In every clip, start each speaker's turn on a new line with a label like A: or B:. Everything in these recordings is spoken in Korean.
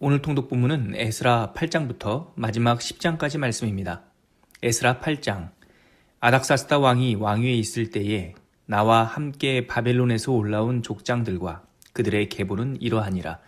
A: 오늘 통독 본문은 에스라 8장부터 마지막 10장까지 말씀입니다. 에스라 8장 아닥사스다 왕이 왕위에 있을 때에 나와 함께 바벨론에서 올라온 족장들과 그들의 계보는 이러하니라.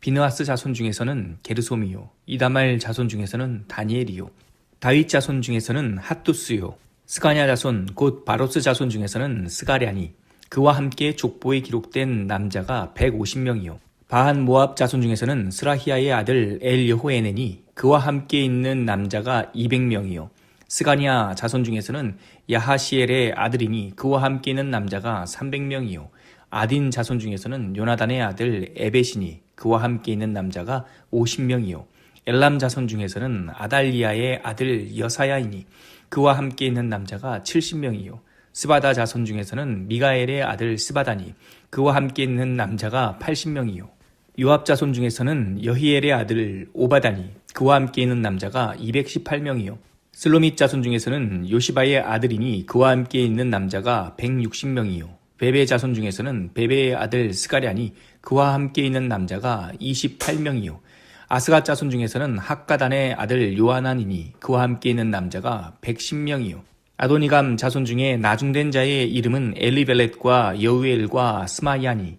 A: 비느하스 자손 중에서는 게르솜이요 이다말 자손 중에서는 다니엘이요 다윗 자손 중에서는 핫두스요 스가냐 자손 곧 바로스 자손 중에서는 스가랴니 그와 함께 족보에 기록된 남자가 150명이요 바한 모압 자손 중에서는 스라히아의 아들 엘 여호에넨이 그와 함께 있는 남자가 200명이요. 스가냐 자손 중에서는 야하시엘의 아들이니 그와 함께 있는 남자가 300명이요. 아딘 자손 중에서는 요나단의 아들 에베시니 그와 함께 있는 남자가 50명이요. 엘람 자손 중에서는 아달리아의 아들 여사야이니 그와 함께 있는 남자가 70명이요. 스바다 자손 중에서는 미가엘의 아들 스바다니 그와 함께 있는 남자가 80명이요 요압 자손 중에서는 여히엘의 아들 오바다니 그와 함께 있는 남자가 218명이요. 슬로밋 자손 중에서는 요시바의 아들이니 그와 함께 있는 남자가 160명이요. 베베 자손 중에서는 베베의 아들 스가랴니 그와 함께 있는 남자가 28명이요. 아스가 자손 중에서는 학가단의 아들 요하난이니 그와 함께 있는 남자가 110명이요. 아도니감 자손 중에 나중된 자의 이름은 엘리벨렛과 여우엘과 스마야니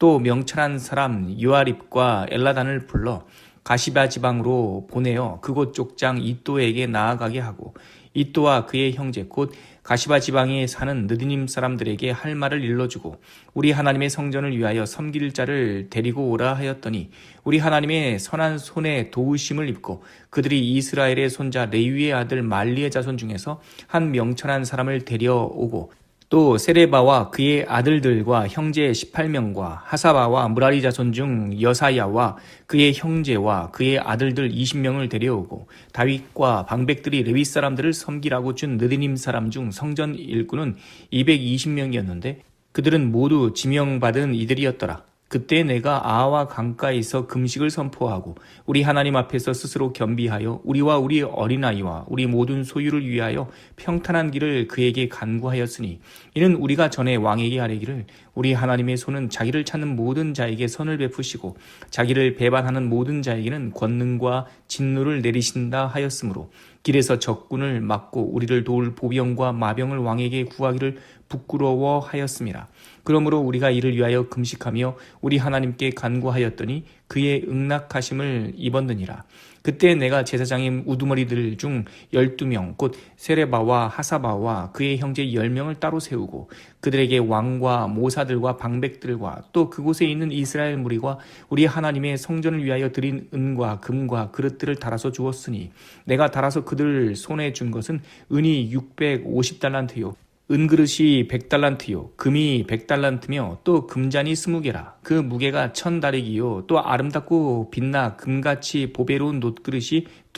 A: 또 명철한 사람 요아립과 엘라단을 불러 가시바 지방으로 보내어 그곳 족장 이또에게 나아가게 하고 이또와 그의 형제 곧 가시바 지방에 사는 느디님 사람들에게 할 말을 일러주고 우리 하나님의 성전을 위하여 섬길 자를 데리고 오라 하였더니 우리 하나님의 선한 손에 도우심을 입고 그들이 이스라엘의 손자 레위의 아들 말리의 자손 중에서 한 명철한 사람을 데려오고 또 세레바와 그의 아들들과 형제 18명과 하사바와 무라리 자손 중 여사야와 그의 형제와 그의 아들들 20명을 데려오고 다윗과 방백들이 레위 사람들을 섬기라고 준 느디님 사람 중 성전 일꾼은 220명이었는데 그들은 모두 지명받은 이들이었더라. 그때 내가 아와 강가에서 금식을 선포하고 우리 하나님 앞에서 스스로 겸비하여 우리와 우리 어린아이와 우리 모든 소유를 위하여 평탄한 길을 그에게 간구하였으니 이는 우리가 전에 왕에게 아뢰기를 우리 하나님의 손은 자기를 찾는 모든 자에게 선을 베푸시고 자기를 배반하는 모든 자에게는 권능과 진노를 내리신다 하였으므로 길에서 적군을 막고 우리를 도울 보병과 마병을 왕에게 구하기를 부끄러워하였습니다. 그러므로 우리가 이를 위하여 금식하며 우리 하나님께 간구하였더니 그의 응낙하심을 입었느니라. 그때 내가 제사장의 우두머리들 중 열두 명곧 세레바와 하사바와 그의 형제 열 명을 따로 세우고 그들에게 왕과 모사들과 방백들과 또 그곳에 있는 이스라엘 무리와 우리 하나님의 성전을 위하여 드린 은과 금과 그릇들을 달아서 주었으니 내가 달아서 그들 손에 준 것은 은이 650달란트요 은그릇이 100달란트요. 금이 100달란트며 또 금잔이 20개라. 그 무게가 천다리기요. 또 아름답고 빛나 금같이 보배로운 놋그릇이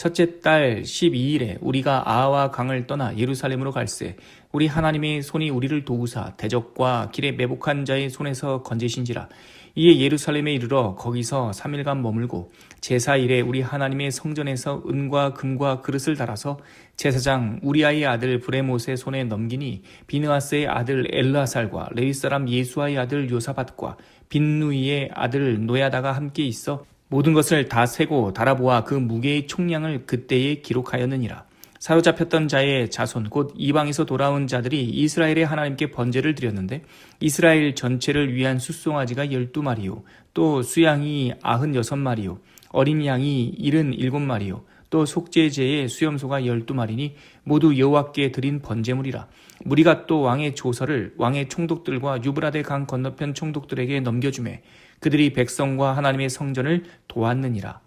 A: 첫째 달 12일에 우리가 아와 강을 떠나 예루살렘으로 갈새 우리 하나님의 손이 우리를 도우사 대적과 길에 매복한 자의 손에서 건지신지라. 이에 예루살렘에 이르러 거기서 3일간 머물고 제사일에 우리 하나님의 성전에서 은과 금과 그릇을 달아서 제사장 우리아의 아들 브레못의 손에 넘기니 비느하스의 아들 엘라살과 레위 사람 예수아의 아들 요사밭과 빈누이의 아들 노야다가 함께 있어 모든 것을 다 세고 달아보아 그 무게의 총량을 그때에 기록하였느니라. 사로잡혔던 자의 자손 곧 이방에서 돌아온 자들이 이스라엘의 하나님께 번제를 드렸는데 이스라엘 전체를 위한 숫송아지가 열두 마리요 또 수양이 아흔 여섯 마리요 어린 양이 일흔 일곱 마리요 또 속죄제의 수염소가 열두 마리니 모두 여호와께 드린 번제물이라. 무리가 또 왕의 조서를 왕의 총독들과 유브라데 강 건너편 총독들에게 넘겨주매 그들이 백성과 하나님의 성전을 도왔느니라.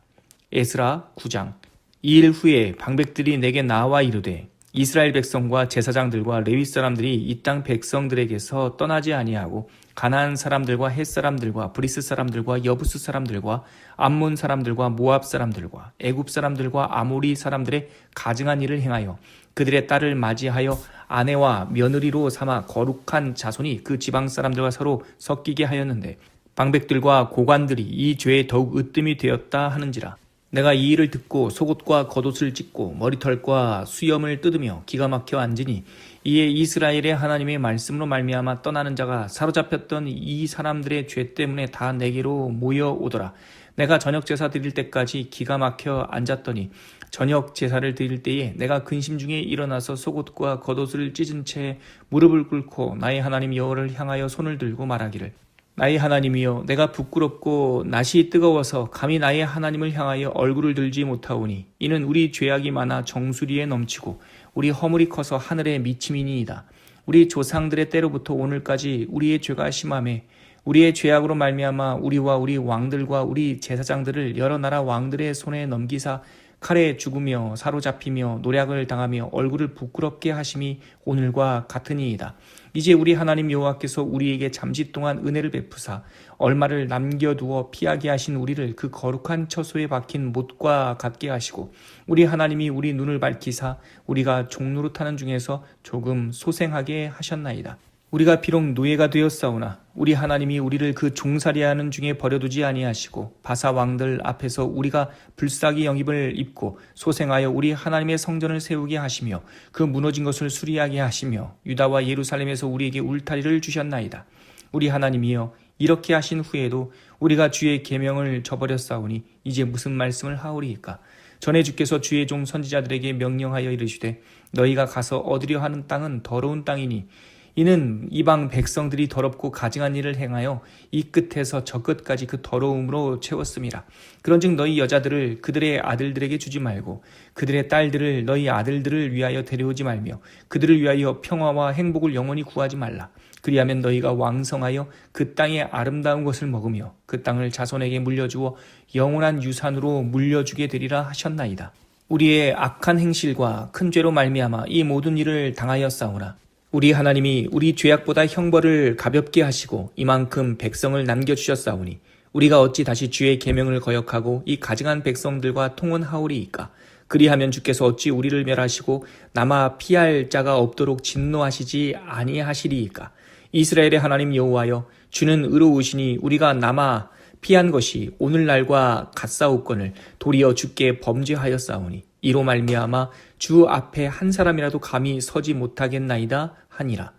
A: 에스라 9장 이 일 후에 방백들이 내게 나와 이르되 이스라엘 백성과 제사장들과 레위 사람들이 이 땅 백성들에게서 떠나지 아니하고 가나안 사람들과 헷 사람들과 브리스 사람들과 여부스 사람들과 암몬 사람들과 모압 사람들과 애굽 사람들과 아모리 사람들의 가증한 일을 행하여 그들의 딸을 맞이하여 아내와 며느리로 삼아 거룩한 자손이 그 지방 사람들과 서로 섞이게 하였는데 방백들과 고관들이 이 죄에 더욱 으뜸이 되었다 하는지라 내가 이 일을 듣고 속옷과 겉옷을 찢고 머리털과 수염을 뜯으며 기가 막혀 앉으니 이에 이스라엘의 하나님의 말씀으로 말미암아 떠나는 자가 사로잡혔던 이 사람들의 죄 때문에 다 내게로 모여오더라. 내가 저녁 제사 드릴 때까지 기가 막혀 앉았더니 저녁 제사를 드릴 때에 내가 근심 중에 일어나서 속옷과 겉옷을 찢은 채 무릎을 꿇고 나의 하나님 여호와를 향하여 손을 들고 말하기를 나의 하나님이여 내가 부끄럽고 낯이 뜨거워서 감히 나의 하나님을 향하여 얼굴을 들지 못하오니 이는 우리 죄악이 많아 정수리에 넘치고 우리 허물이 커서 하늘에 미침이니이다. 우리 조상들의 때로부터 오늘까지 우리의 죄가 심함에 우리의 죄악으로 말미암아 우리와 우리 왕들과 우리 제사장들을 여러 나라 왕들의 손에 넘기사 칼에 죽으며 사로잡히며 노략을 당하며 얼굴을 부끄럽게 하심이 오늘과 같으니이다. 이제 우리 하나님 여호와께서 우리에게 잠시 동안 은혜를 베푸사 얼마를 남겨두어 피하게 하신 우리를 그 거룩한 처소에 박힌 못과 같게 하시고 우리 하나님이 우리 눈을 밝히사 우리가 종노릇하는 중에서 조금 소생하게 하셨나이다. 우리가 비록 노예가 되었사오나 우리 하나님이 우리를 그 종살이하는 중에 버려두지 아니하시고 바사 왕들 앞에서 우리가 불사기 영입을 입고 소생하여 우리 하나님의 성전을 세우게 하시며 그 무너진 것을 수리하게 하시며 유다와 예루살렘에서 우리에게 울타리를 주셨나이다. 우리 하나님이여 이렇게 하신 후에도 우리가 주의 계명을 저버렸사오니 이제 무슨 말씀을 하오리이까 전에 주께서 주의 종 선지자들에게 명령하여 이르시되 너희가 가서 얻으려 하는 땅은 더러운 땅이니 이는 이방 백성들이 더럽고 가증한 일을 행하여 이 끝에서 저 끝까지 그 더러움으로 채웠음이라. 그런즉 너희 여자들을 그들의 아들들에게 주지 말고 그들의 딸들을 너희 아들들을 위하여 데려오지 말며 그들을 위하여 평화와 행복을 영원히 구하지 말라. 그리하면 너희가 왕성하여 그 땅의 아름다운 것을 먹으며 그 땅을 자손에게 물려주어 영원한 유산으로 물려주게 되리라 하셨나이다. 우리의 악한 행실과 큰 죄로 말미암아 이 모든 일을 당하였사오나 우리 하나님이 우리 죄악보다 형벌을 가볍게 하시고 이만큼 백성을 남겨주셨사오니 우리가 어찌 다시 주의 계명을 거역하고 이 가증한 백성들과 통혼하오리이까? 그리하면 주께서 어찌 우리를 멸하시고 남아 피할 자가 없도록 진노하시지 아니하시리이까? 이스라엘의 하나님 여호와여 주는 의로우시니 우리가 남아 피한 것이 오늘날과 같사옵건을 도리어 주께 범죄하였사오니 이로 말미암아 주 앞에 한 사람이라도 감히 서지 못하겠나이다 하니라.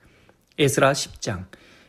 A: 에스라 10장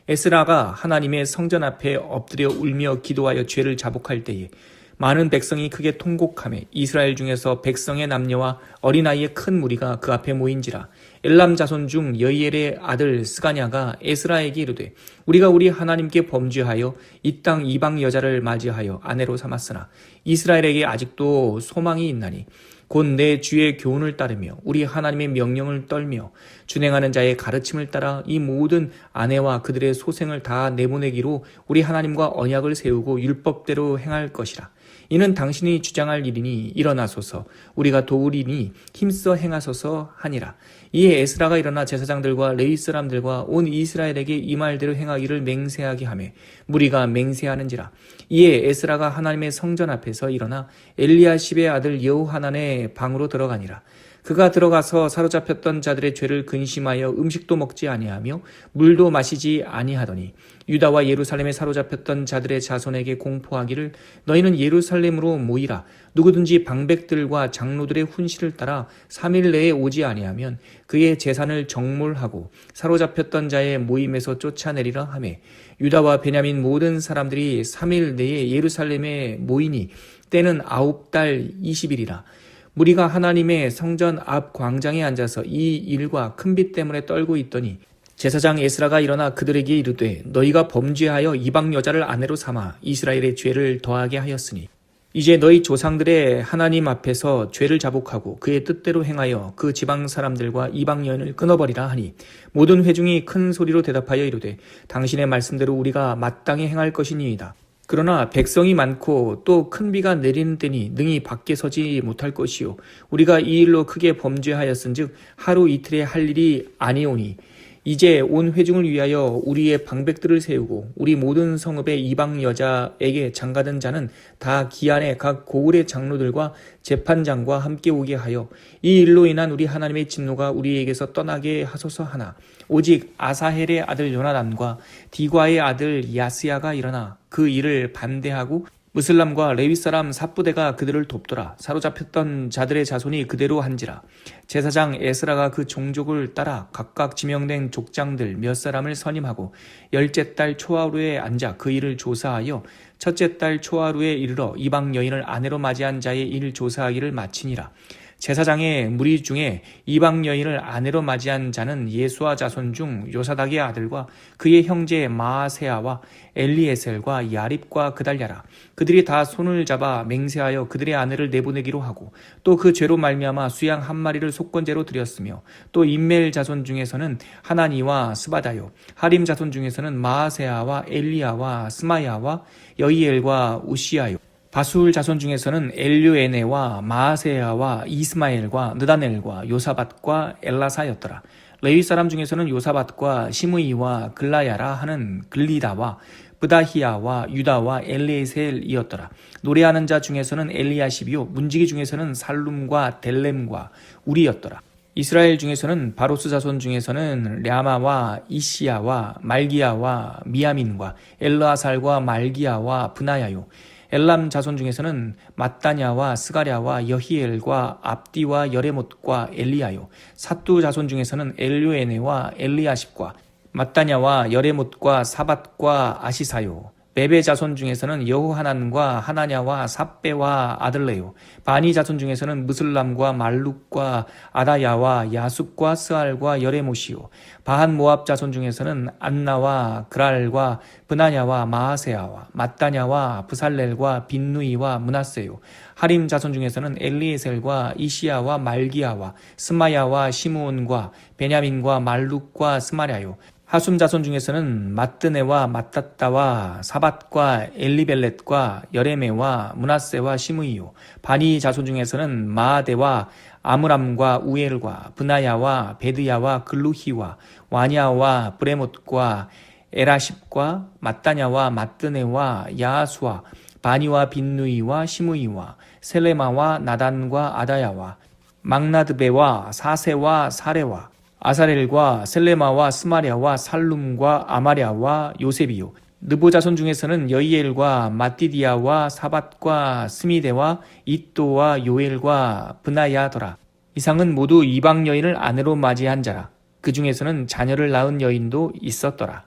A: 에스라가 하나님의 성전 앞에 엎드려 울며 기도하여 죄를 자복할 때에 많은 백성이 크게 통곡하며 이스라엘 중에서 백성의 남녀와 어린아이의 큰 무리가 그 앞에 모인지라 엘람 자손 중 여이엘의 아들 스가냐가 에스라에게 이르되 우리가 우리 하나님께 범죄하여 이 땅 이방 여자를 맞이하여 아내로 삼았으나 이스라엘에게 아직도 소망이 있나니 곧 내 주의 교훈을 따르며 우리 하나님의 명령을 떨며 준행하는 자의 가르침을 따라 이 모든 아내와 그들의 소생을 다 내보내기로 우리 하나님과 언약을 세우고 율법대로 행할 것이라. 이는 당신이 주장할 일이니 일어나소서 우리가 도우리니 힘써 행하소서 하니라. 이에 에스라가 일어나 제사장들과 레위 사람들과 온 이스라엘에게 이 말대로 행하기를 맹세하게 하며 무리가 맹세하는지라. 이에 에스라가 하나님의 성전 앞에서 일어나 엘리야십의 아들 여호하난의 방으로 들어가니라. 그가 들어가서 사로잡혔던 자들의 죄를 근심하여 음식도 먹지 아니하며 물도 마시지 아니하더니 유다와 예루살렘에 사로잡혔던 자들의 자손에게 공포하기를 너희는 예루살렘으로 모이라. 누구든지 방백들과 장로들의 훈시를 따라 3일 내에 오지 아니하면 그의 재산을 정몰하고 사로잡혔던 자의 모임에서 쫓아내리라 하매. 유다와 베냐민 모든 사람들이 3일 내에 예루살렘에 모이니 때는 아홉 달 20일이라 무리가 하나님의 성전 앞 광장에 앉아서 이 일과 큰 빛 때문에 떨고 있더니 제사장 에스라가 일어나 그들에게 이르되 너희가 범죄하여 이방 여자를 아내로 삼아 이스라엘의 죄를 더하게 하였으니 이제 너희 조상들의 하나님 앞에서 죄를 자복하고 그의 뜻대로 행하여 그 지방 사람들과 이방 여인을 끊어버리라 하니 모든 회중이 큰 소리로 대답하여 이르되 당신의 말씀대로 우리가 마땅히 행할 것이니이다. 그러나 백성이 많고 또 큰 비가 내리는 때니 능히 밖에 서지 못할 것이요. 우리가 이 일로 크게 범죄하였은즉 하루 이틀에 할 일이 아니오니 이제 온 회중을 위하여 우리의 방백들을 세우고 우리 모든 성읍의 이방 여자에게 장가든 자는 다 기안에 각 고을의 장로들과 재판장과 함께 오게 하여 이 일로 인한 우리 하나님의 진노가 우리에게서 떠나게 하소서 하나. 오직 아사헬의 아들 요나단과 디과의 아들 야스야가 일어나 그 일을 반대하고 무슬람과 레위 사람 삽부대가 그들을 돕더라. 사로잡혔던 자들의 자손이 그대로 한지라. 제사장 에스라가 그 종족을 따라 각각 지명된 족장들 몇 사람을 선임하고 열째 달 초하루에 앉아 그 일을 조사하여 첫째 달 초하루에 이르러 이방 여인을 아내로 맞이한 자의 일 조사하기를 마치니라. 제사장의 무리 중에 이방 여인을 아내로 맞이한 자는 예수와 자손 중 요사닥의 아들과 그의 형제 마아세아와 엘리에셀과 야립과 그달랴라. 그들이 다 손을 잡아 맹세하여 그들의 아내를 내보내기로 하고 또 그 죄로 말미암아 수양 한 마리를 속건제로 드렸으며 또 인멜 자손 중에서는 하나니와 스바다요 하림 자손 중에서는 마아세아와 엘리야와 스마야와 여이엘과 우시아요 바술 자손 중에서는 엘류에네와 마아세야와 이스마엘과 느다넬과 요사밭과 엘라사였더라. 레위 사람 중에서는 요사밭과 시므이와 글라야라 하는 글리다와 브다히야와 유다와 엘리에셀이었더라. 노래하는 자 중에서는 엘리야십이요 문지기 중에서는 살룸과 델렘과 우리였더라. 이스라엘 중에서는 바로스 자손 중에서는 랴마와 이시야와 말기야와 미야민과 엘라살과 말기야와 브나야요 엘람 자손 중에서는 마따냐와 스가랴와 여히엘과 압디와 여레못과 엘리야요. 사뚜 자손 중에서는 엘류에네와 엘리아십과 마따냐와 여레못과 사밧과 아시사요 베베 자손 중에서는 여호하난과 하나냐와 삽베와 아들레요. 바니 자손 중에서는 무슬람과 말룩과 아다야와 야숲과 스알과 여레못이요. 바한 모압 자손 중에서는 안나와 그랄과 브나냐와 마하세아와 마따냐와 부살렐과 빈누이와 문하세요. 하림 자손 중에서는 엘리에셀과 이시야와 말기야와 스마야와 시므온과 베냐민과 말룩과 스마랴요 하숨 자손 중에서는 마뜨네와 마따따와 사밧과 엘리벨렛과 여레메와 문하세와 시므이요. 바니 자손 중에서는 마아데와 아므람과 우엘과 브나야와 베드야와 글루히와 와냐와 브레못과 에라십과 마따냐와 마뜨네와 야하수와 바니와 빈누이와 시므이와 셀레마와 나단과 아다야와 막나드베와 사세와 사레와 아사렐과 셀레마와 스마랴와 살룸과 아마랴와 요셉이요. 느보 자손 중에서는 여이엘과 마띠디아와 사밧과 스미데와 이또와 요엘과 브나야더라. 이상은 모두 이방 여인을 아내로 맞이한 자라. 그 중에서는 자녀를 낳은 여인도 있었더라